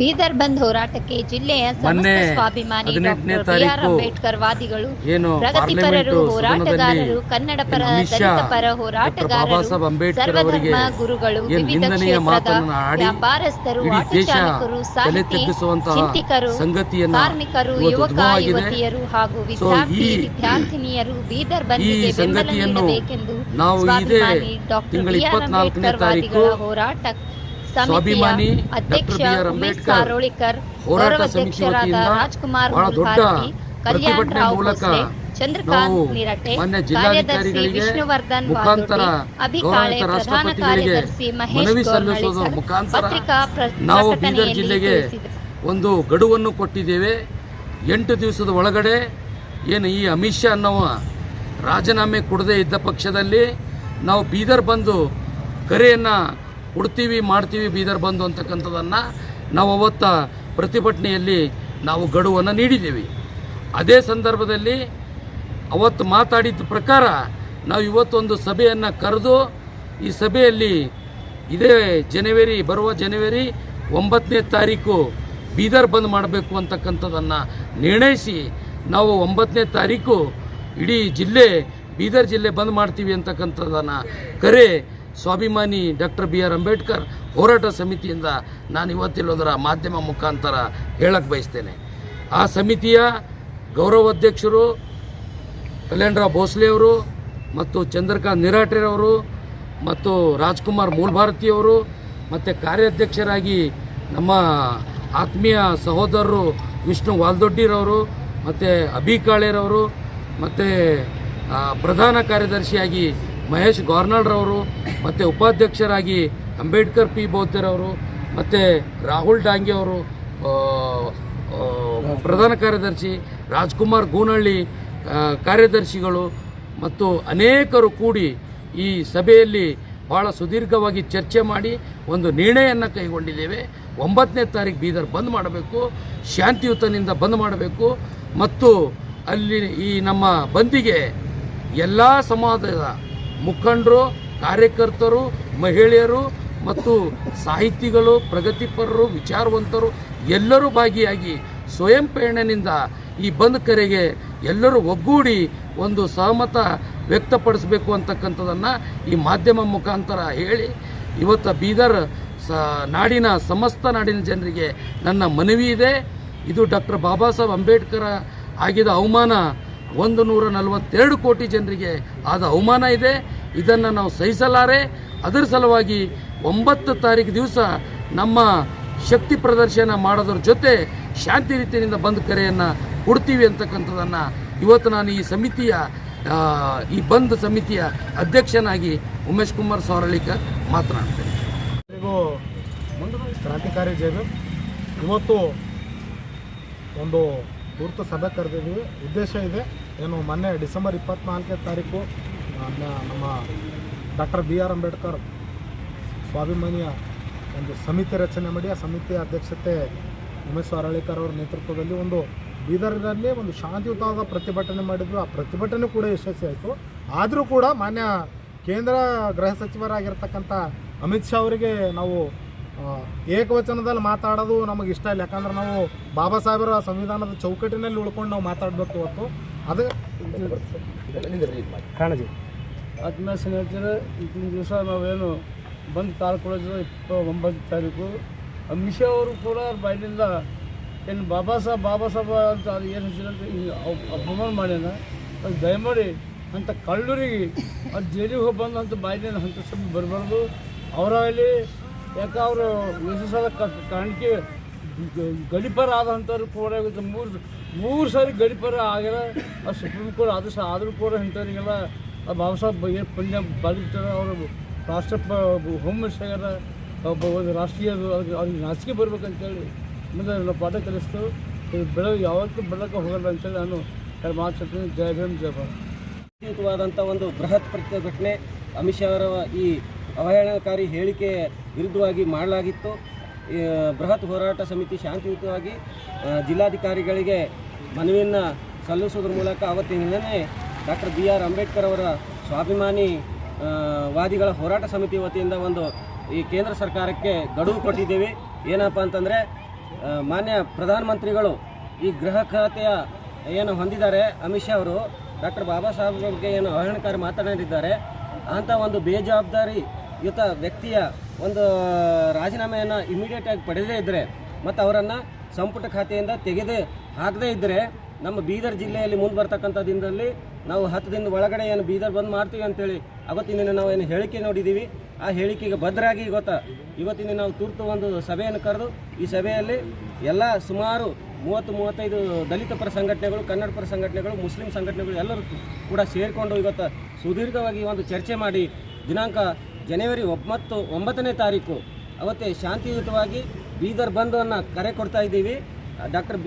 ಬೀದರ್ ಬಂದ್ ಹೋರಾಟಕ್ಕೆ ಜಿಲ್ಲೆಯ ಮೊನ್ನೆ ಸಮಸ್ತ ಸ್ವಾಭಿಮಾನಿ ಡಾಕ್ಟರ್ ಬಿ ಆರ್ ತಾರೀಕು ಅಂಬೇಡ್ಕರ್ ವಾದಿಗಳು ಏನು ಪ್ರಗತಿಪರರು ಪಾರ್ಲಿಮೆಂಟು ಹೋರಾಟಗಾರರು ಸದನದಲ್ಲಿ ಕನ್ನಡ ಪರ ಏನು ಅಮಿತ್ ಶಾ, ದಲಿತ ಪರ ಡಾಕ್ಟರ್ ಬಾಬಾ ಹೋರಾಟಗಾರರು ಅಂಬೇಡ್ಕರ್ ಅವರಿಗೆ ಗುರುಗಳು ಏನು ವಿವಿಧ ನಿಂದನೀಯ ಕ್ಷೇತ್ರದ ಮಾತನ್ನು ಆಡಿ ವ್ಯಾಪಾರಸ್ಥರು ಇಡೀ ಆಟೋ ದೇಶ ಚಾಲಕರು ತಲೆ ಸಾಹಿತಿ ತಗ್ಗಿಸುವಂತಹ ಚಿಂತಕರು ಸಂಗತಿಯನ್ನ ಕಾರ್ಮಿಕರು ಇವತ್ತು ಯುವಕ ಉದ್ಭವವಾಗಿದೆ. ಯುವತಿಯರು ಹಾಗೂ ವಿದ್ಯಾರ್ಥಿ ಈ- ವಿದ್ಯಾರ್ಥಿನಿಯರು ಬೀದರ್ ಬಂದ್ಗೆ ಬೆಂಬಲ ಸಂಗತಿಯನ್ನು ನೀಡಬೇಕೆಂದು ನಾವು ಇದೇ ಸ್ವಾಭಿಮಾನಿ ಡಾಕ್ಟರ್ ತಿಂಗಳ ಬಿ ಆರ್ ಅಂಬೇಡ್ಕರ್ ತಾರೀಕು ವಾದಿಗಳ ಹೋರಾಟ ಸ್ವಾಭಿಮಾನಿ ಅಧ್ಯಕ್ಷ ಡಾಕ್ಟರ್ ಬಿ ಆರ್ ಅಂಬೇಡ್ಕರ್ ಹೋರಾಟ ಸಮಿತಿ ವತಿಯಿಂದ ಬಹಳ ದೊಡ್ಡ ಪ್ರತಿಭಟನೆ ಮೂಲಕ ನಾವು ಮಾನ್ಯ ಜಿಲ್ಲಾಧಿಕಾರಿಗಳಿಗೆ ಮುಖಾಂತರ ಗೌರವಿತ ರಾಷ್ಟ್ರಪತಿಗಳಿಗೆ ಮನವಿ ಸಲ್ಲಿಸೋದ್ರ ಮುಖಾಂತರ ನಾವು ಬೀದರ್ ಜಿಲ್ಲೆಗೆ ಒಂದು ಗಡುವನ್ನು ಕೊಟ್ಟಿದ್ದೇವೆ. ಎಂಟು ದಿವಸದ ಒಳಗಡೆ ಏನು ಈ ಅಮಿತ್ ಶಾ ಅನ್ನೋವ ರಾಜೀನಾಮೆ ಕೊಡದೇ ಇದ್ದ ಪಕ್ಷದಲ್ಲಿ ನಾವು ಬೀದರ್ ಬಂದು ಕರೆಯನ್ನು ಕೊಡ್ತೀವಿ ಮಾಡ್ತೀವಿ, ಬೀದರ್ ಬಂದು ಅಂತಕ್ಕಂಥದ್ದನ್ನು ನಾವು ಅವತ್ತ ಪ್ರತಿಭಟನೆಯಲ್ಲಿ ನಾವು ಗಡುವನ್ನು ನೀಡಿದ್ದೀವಿ. ಅದೇ ಸಂದರ್ಭದಲ್ಲಿ ಅವತ್ತು ಮಾತಾಡಿದ ಪ್ರಕಾರ ನಾವು ಇವತ್ತೊಂದು ಸಭೆಯನ್ನು ಕರೆದು ಈ ಸಭೆಯಲ್ಲಿ ಇದೇ ಜನವರಿ, ಬರುವ ಜನವರಿ ಒಂಬತ್ತನೇ ತಾರೀಕು ಬೀದರ್ ಬಂದ್ ಮಾಡಬೇಕು ಅಂತಕ್ಕಂಥದ್ದನ್ನು ನಿರ್ಣಯಿಸಿ ನಾವು ಒಂಬತ್ತನೇ ತಾರೀಕು ಇಡೀ ಜಿಲ್ಲೆ ಬೀದರ್ ಜಿಲ್ಲೆ ಬಂದ್ ಮಾಡ್ತೀವಿ ಅಂತಕ್ಕಂಥದ್ದನ್ನು ಕರೆ ಸ್ವಾಭಿಮಾನಿ ಡಾಕ್ಟರ್ ಬಿ ಆರ್ ಅಂಬೇಡ್ಕರ್ ಹೋರಾಟ ಸಮಿತಿಯಿಂದ ನಾನು ಇವತ್ತಿಲ್ಲೋದರ ಮಾಧ್ಯಮ ಮುಖಾಂತರ ಹೇಳಕ್ಕೆ ಬಯಸ್ತೇನೆ. ಆ ಸಮಿತಿಯ ಗೌರವಾಧ್ಯಕ್ಷರು ಕಲ್ಯಾಣರಾವ್ ಭೋಸ್ಲೆ ಅವರು ಮತ್ತು ಚಂದ್ರಕಾಂತ್ ನಿರಾಟೆರವರು ಮತ್ತು ರಾಜ್ಕುಮಾರ್ ಮೂಲ್ಭಾರತಿಯವರು ಮತ್ತು ಕಾರ್ಯಾಧ್ಯಕ್ಷರಾಗಿ ನಮ್ಮ ಆತ್ಮೀಯ ಸಹೋದರರು ವಿಷ್ಣು ವಾಲ್ದೊಡ್ಡಿರವರು ಮತ್ತು ಅಭಿ ಕಾಳೇರವರು ಮತ್ತು ಪ್ರಧಾನ ಕಾರ್ಯದರ್ಶಿಯಾಗಿ ಮಹೇಶ್ ಗಾರ್ನಾಳ್ರವರು, ಮತ್ತು ಉಪಾಧ್ಯಕ್ಷರಾಗಿ ಅಂಬೇಡ್ಕರ್ ಪಿ ಬೌದ್ಧರವರು, ಮತ್ತು ರಾಹುಲ್ ಡಾಂಗೆ ಅವರು ಪ್ರಧಾನ ಕಾರ್ಯದರ್ಶಿ ರಾಜ್ಕುಮಾರ್ ಗೂನಹಳ್ಳಿ ಕಾರ್ಯದರ್ಶಿಗಳು ಮತ್ತು ಅನೇಕರು ಕೂಡಿ ಈ ಸಭೆಯಲ್ಲಿ ಭಾಳ ಸುದೀರ್ಘವಾಗಿ ಚರ್ಚೆ ಮಾಡಿ ಒಂದು ನಿರ್ಣಯವನ್ನು ಕೈಗೊಂಡಿದ್ದೇವೆ. ಒಂಬತ್ತನೇ ತಾರೀಕು ಬೀದರ್ ಬಂದ್ ಮಾಡಬೇಕು, ಶಾಂತಿಯುತನಿಂದ ಬಂದ್ ಮಾಡಬೇಕು ಮತ್ತು ಅಲ್ಲಿ ಈ ನಮ್ಮ ಬಂದಿಗೆ ಎಲ್ಲ ಸಮಾಜದ ಮುಖಂಡರು, ಕಾರ್ಯಕರ್ತರು, ಮಹಿಳೆಯರು ಮತ್ತು ಸಾಹಿತಿಗಳು, ಪ್ರಗತಿಪರರು, ವಿಚಾರವಂತರು ಎಲ್ಲರೂ ಭಾಗಿಯಾಗಿ ಸ್ವಯಂ ಪ್ರೇರಣೆಯಿಂದ ಈ ಬಂದ್ ಕರೆಗೆ ಎಲ್ಲರೂ ಒಗ್ಗೂಡಿ ಒಂದು ಸಹಮತ ವ್ಯಕ್ತಪಡಿಸಬೇಕು ಅಂತಕ್ಕಂಥದ್ದನ್ನು ಈ ಮಾಧ್ಯಮ ಮುಖಾಂತರ ಹೇಳಿ ಇವತ್ತು ಬೀದರ್ ಸ ನಾಡಿನ ಸಮಸ್ತ ನಾಡಿನ ಜನರಿಗೆ ನನ್ನ ಮನವಿ ಇದೆ. ಇದು ಡಾಕ್ಟರ್ ಬಾಬಾ ಸಾಹೇಬ್ ಅಂಬೇಡ್ಕರ್ ಆಗಿದ ಅವಮಾನ ಒಂದು ನೂರ ನಲವತ್ತೆರಡು ಕೋಟಿ ಜನರಿಗೆ ಆದ ಅವಮಾನ ಇದೆ. ಇದನ್ನು ನಾವು ಸಹಿಸಲಾರೆ. ಅದರ ಸಲುವಾಗಿ ಒಂಬತ್ತು ತಾರೀಕು ದಿವಸ ನಮ್ಮ ಶಕ್ತಿ ಪ್ರದರ್ಶನ ಮಾಡೋದ್ರ ಜೊತೆ ಶಾಂತಿ ರೀತಿಯಿಂದ ಬಂದ್ ಕರೆಯನ್ನು ಕೊಡ್ತೀವಿ ಅಂತಕ್ಕಂಥದ್ದನ್ನು ಇವತ್ತು ನಾನು ಈ ಸಮಿತಿಯ ಈ ಬಂದ್ ಸಮಿತಿಯ ಅಧ್ಯಕ್ಷನಾಗಿ ಉಮೇಶ್ ಕುಮಾರ್ ಸೌರಳಿಕ ಮಾತನಾಡ್ತೇನೆ. ಕ್ರಾಂತಿಕಾರಿ ಜೈಲು. ಇವತ್ತು ಒಂದು ತುರ್ತು ಸಭೆ ಕರೆದಿದ್ದೀವಿ. ಉದ್ದೇಶ ಇದೆ. ಏನು ಮೊನ್ನೆ ಡಿಸೆಂಬರ್ ಇಪ್ಪತ್ನಾಲ್ಕನೇ ತಾರೀಕು ನಮ್ಮ- ಡಾಕ್ಟರ್ ಬಿ ಆರ್ ಅಂಬೇಡ್ಕರ್ ಸ್ವಾಭಿಮಾನಿಯ ಒಂದು ಸಮಿತಿ ರಚನೆ ಮಾಡಿ, ಆ ಸಮಿತಿಯ ಅಧ್ಯಕ್ಷತೆ ಉಮೇಶ್ ಅರಳಿಕರ್ ಅವರ ನೇತೃತ್ವದಲ್ಲಿ ಒಂದು ಬೀದರ್ನಲ್ಲಿ ಒಂದು ಶಾಂತಿಯುತವಾದ ಪ್ರತಿಭಟನೆ ಮಾಡಿದ್ರು. ಆ ಪ್ರತಿಭಟನೆ ಕೂಡ ಯಶಸ್ವಿ ಆಯಿತು. ಆದರೂ ಕೂಡ ಮಾನ್ಯ ಕೇಂದ್ರ ಗೃಹ ಸಚಿವರಾಗಿರ್ತಕ್ಕಂಥ ಅಮಿತ್ ಶಾ ಅವರಿಗೆ ನಾವು ಏಕವಚನದಲ್ಲಿ ಮಾತಾಡೋದು ನಮಗೆ ಇಷ್ಟ ಇಲ್ಲ. ಯಾಕಂದ್ರೆ ನಾವು ಬಾಬಾ ಸಾಹೇಬರ ಸಂವಿಧಾನದ ಚೌಕಟ್ಟಿನಲ್ಲಿ ಉಳ್ಕೊಂಡು ನಾವು ಮಾತಾಡಬೇಕು ಇವತ್ತು ಅದು ಕಾಣಜಿ ಆತ್ಮೀಯ ಸ್ನೇಹಿತರೆ ಇತ್ತಿನ ದಿವಸ ನಾವೇನು ಬಂದು ತಾಳ್ಕೊಳ್ಳೋದು ಇಪ್ಪ ಒಂಬತ್ತು ತಾರೀಕು. ಅಮಿತ್ ಶಾ ಅವರು ಕೂಡ ಅವ್ರ ಬಾಯಿನಿಂದ ಏನು ಬಾಬಾ ಸಾಹೇಬ್ ಬಾಬಾ ಸಾಹೇಬ ಅಂತ ಅದು ಏನು ಹೆಸರಂತ ಅಪಮಾನ ಮಾಡ್ಯಾನ. ಅದು ದಯಮಾಡಿ ಅಂತ ಕಳ್ಳೂರಿಗೆ ಅದು ಜೈಲಿಗೆ ಹೋಗಿ ಬಂದು ಅಂತ ಬಾಯಿನಿಂದ ಹಂತ ಸಭೆ ಬರಬಾರ್ದು ಅವರಲ್ಲಿ ಯಾಕೆ ಅವರು ಯಶಸ್ಸಾದ ಕಾಣಿಕೆ ಗಡಿಪರ ಆದಂಥವ್ರು ಕೂಡ ಮೂರು ಮೂರು ಸಾರಿ ಗಡಿಪರ ಆಗ್ಯಾರ ಆ ಸುಪ್ರೀಂ ಕೋರ್ಟ್ ಆದೇಶ ಆದರೂ ಕೂಡ ಇಂಥವ್ರಿಗೆಲ್ಲ ಬಾಬಾ ಸಾಹೇಬ್ ಏನು ಪಂಜಾಬ್ ಅವರು ರಾಷ್ಟ್ರ ಹೋಮ್ ಮಿನಿಸ್ಟರ್ ಆಗ್ಯಾರ ಒಂದು ರಾಷ್ಟ್ರೀಯ ಅವ್ರಿಗೆ ನಾಚಿಕೆ ಬರ್ಬೇಕಂತೇಳಿ ಮುಂದೆ ನನ್ನ ಪಾಠ ಕಲಿಸ್ತು. ಬೆಳಗ್ಗೆ ಯಾವತ್ತೂ ಬೆಳಗ್ಗೆ ಹೋಗಲ್ಲ ಅಂತೇಳಿ ನಾನು ಮಾತಾಡ್ತೀನಿ ಜಯ ಭೀಮ್ ಜಯ ಒಂದು ಬೃಹತ್ ಪ್ರತಿಭಟನೆ ಅಮಿತ್ ಶಾ ಅವರ ಈ ಅವಹೇಳನಕಾರಿ ಹೇಳಿಕೆ ವಿರುದ್ಧವಾಗಿ ಮಾಡಲಾಗಿತ್ತು. ಬೃಹತ್ ಹೋರಾಟ ಸಮಿತಿ ಶಾಂತಿಯುತವಾಗಿ ಜಿಲ್ಲಾಧಿಕಾರಿಗಳಿಗೆ ಮನವಿಯನ್ನು ಸಲ್ಲಿಸೋದ್ರ ಮೂಲಕ ಅವತ್ತಿನ ದಿನವೇ ಡಾಕ್ಟರ್ ಬಿ ಆರ್ ಅಂಬೇಡ್ಕರ್ ಅವರ ಸ್ವಾಭಿಮಾನಿ ವಾದಿಗಳ ಹೋರಾಟ ಸಮಿತಿ ವತಿಯಿಂದ ಒಂದು ಈ ಕೇಂದ್ರ ಸರ್ಕಾರಕ್ಕೆ ಗಡುವು ಕೊಟ್ಟಿದ್ದೀವಿ. ಏನಪ್ಪ ಅಂತಂದರೆ ಮಾನ್ಯ ಪ್ರಧಾನಮಂತ್ರಿಗಳು ಈ ಗೃಹ ಖಾತೆಯ ಏನು ಹೊಂದಿದ್ದಾರೆ, ಅಮಿತ್ ಶಾ ಅವರು ಡಾಕ್ಟರ್ ಬಾಬಾ ಸಾಹೇಬ್ ಬಗ್ಗೆ ಏನು ಅವಹೇಳನಕಾರಿ ಮಾತನಾಡಿದ್ದಾರೆ. ಅಂಥ ಒಂದು ಬೇಜವಾಬ್ದಾರಿ ಯುತ ವ್ಯಕ್ತಿಯ ಒಂದು ರಾಜೀನಾಮೆಯನ್ನು ಇಮಿಡಿಯೇಟ್ ಆಗಿ ಪಡೆದೇ ಇದ್ದರೆ ಮತ್ತು ಅವರನ್ನು ಸಂಪುಟ ಖಾತೆಯಿಂದ ತೆಗೆದೇ ಹಾಕದೇ ಇದ್ದರೆ ನಮ್ಮ ಬೀದರ್ ಜಿಲ್ಲೆಯಲ್ಲಿ ಮುಂದೆ ಬರ್ತಕ್ಕಂಥ ದಿನದಲ್ಲಿ ನಾವು ಹತ್ತು ದಿನದ ಒಳಗಡೆ ಏನು ಬೀದರ್ ಬಂದ್ ಮಾಡ್ತೀವಿ ಅಂತೇಳಿ ಅವತ್ತಿನ ದಿನ ನಾವು ಏನು ಹೇಳಿಕೆ ನೋಡಿದ್ದೀವಿ ಆ ಹೇಳಿಕೆಗೆ ಭದ್ರಾಗಿ ಇವತ್ತು ಇವತ್ತಿನ ನಾವು ತುರ್ತು ಒಂದು ಸಭೆಯನ್ನು ಕರೆದು ಈ ಸಭೆಯಲ್ಲಿ ಎಲ್ಲ ಸುಮಾರು ಮೂವತ್ತು, ಮೂವತ್ತೈದು ದಲಿತ ಪರ ಸಂಘಟನೆಗಳು, ಕನ್ನಡ ಪರ ಸಂಘಟನೆಗಳು, ಮುಸ್ಲಿಂ ಸಂಘಟನೆಗಳು ಎಲ್ಲರೂ ಕೂಡ ಸೇರಿಕೊಂಡು ಇವತ್ತು ಸುದೀರ್ಘವಾಗಿ ಒಂದು ಚರ್ಚೆ ಮಾಡಿ ದಿನಾಂಕ ಜನವರಿ ಒಂಬತ್ತು ಒಂಬತ್ತನೇ ತಾರೀಕು. ಅವತ್ತೇ ಶಾಂತಿಯುತವಾಗಿ ಬೀದರ್ ಬಂದನ್ನು ಕರೆ ಕೊಡ್ತಾ ಇದ್ದೀವಿ. ಡಾಕ್ಟರ್